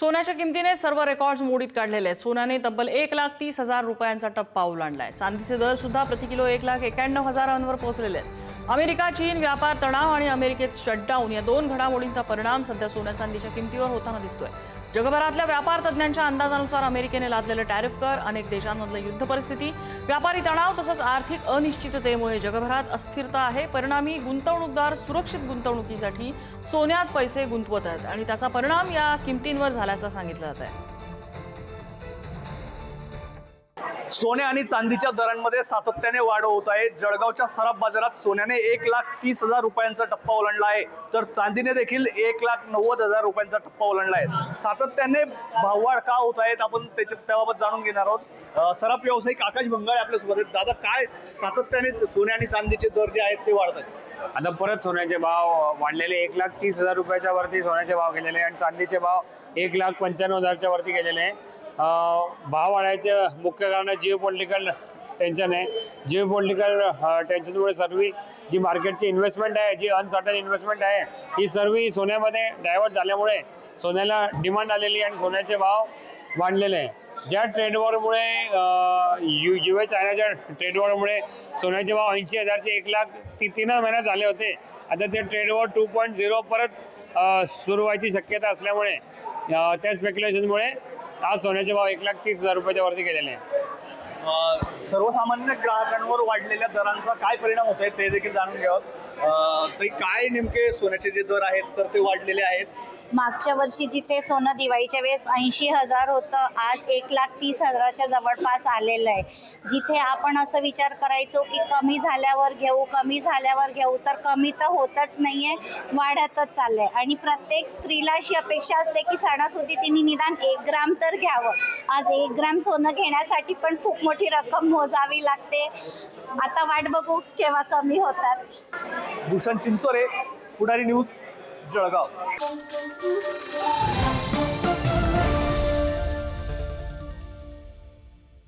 सोन्याच्या किमतीने सर्व रेकॉर्ड्स मोडीत काढलेले आहेत. सोन्याने तब्बल एक लाख तीस हजार रुपयांचा टप्पा ओलांडलाय. चांदीचे दर सुद्धा प्रति किलो एक लाख एक्याण्णव हजारांवर पोहोचलेले आहेत. अमेरिका चीन व्यापार तणाव आणि अमेरिकेत शटडाऊन या दोन घडामोडींचा परिणाम सध्या सोन्या चांदीच्या किमतीवर होताना दिसतोय. जगभरातल्या व्यापार तज्ज्ञांच्या अंदाजानुसार अमेरिकेने लादलेलं टॅरिफ कर अनेक देशांमधलं युद्ध परिस्थिती व्यापारी तणाव तसंच आर्थिक अनिश्चिततेमुळे जगभरात अस्थिरता आहे. परिणामी गुंतवणूकदार सुरक्षित गुंतवणुकीसाठी सोन्यात पैसे गुंतवत आहेत आणि त्याचा परिणाम या किमतींवर झाल्याचं सांगितलं जात आहे सोने आणि चांदीच्या दरांमध्ये सातत्याने वाढ होत आहे. जळगावच्या सराफ बाजारात सोन्याने एक लाख तीस हजार रुपयांचा टप्पा ओलांडला आहे. तर चांदीने देखील एक लाख नव्वद हजार रुपयांचा टप्पा ओलांडला आहे. सातत्याने भाववाढ का होत आहेत आपण त्याच्या त्याबाबत जाणून घेणार आहोत. सराफ व्यावसायिक आकाश भंगाळे आपल्यासोबत आहेत. दादा काय सातत्याने सोने आणि चांदीचे दर जे आहेत ते वाढत आहेत? आता परत सोन्याचे भाव वाढलेले एक लाख तीस हजार रुपयाच्या वरती सोन्याचे भाव गेलेले आहे आणि चांदीचे भाव एक लाख पंच्याण्णव हजारच्या वरती गेलेले आहे. भाव वाढायचे मुख्य कारण जिओ पॉलिटिकल टेन्शन आहे. जिओ पॉलिटिकल टेन्शनमुळे सर्व जी मार्केटची इन्व्हेस्टमेंट आहे जी अनसर्टन इन्व्हेस्टमेंट आहे ही सर्व सोन्यामध्ये डायव्हर्ट झाल्यामुळे सोन्याला डिमांड आलेली आणि सोन्याचे भाव वाढलेले आहे. ज्या ट्रेडवॉरमुळे यू यू एस चायनाच्या ट्रेडवॉरमुळे सोन्याचे भाव ऐंशी हजारचे एक लाख ती तीन महिन्यात झाले होते आता ते ट्रेडवॉर टू पॉईंट झिरो परत सुरू व्हायची शक्यता असल्यामुळे त्या स्पेक्युलेशनमुळे आज सोन्याचे भाव एक लाख तीस हजार रुपयाच्या वरती गेलेले आहे. सर्वसामान्य ग्राहकांवर वाढलेल्या दरांचा काय परिणाम होत आहे ते देखील जाणून घ्यावं. ते तरी काय नेमके सोन्याचे जे दर आहेत तर ते वाढलेले आहेत. मागच्या वर्षी जिथे सोनं दिवाळीच्या वेळेस ऐंशी हजार होतं आज एक लाख तीस हजाराच्या जवळपास आलेलं आहे. जिथे आपण असं विचार करायचो की कमी झाल्यावर घेऊ कमी झाल्यावर घेऊ तर कमी तर होतच नाही आहे वाढतच चाललंय. आणि प्रत्येक स्त्रीला अशी अपेक्षा असते की सणासुदी तिने निदान एक ग्राम तर घ्यावं. आज एक ग्राम सोनं घेण्यासाठी पण खूप मोठी रक्कम मोजावी लागते. आता वाट बघू केव्हा कमी होतात. भूषण चिंचोरे पुढारी न्यूज. जळगाव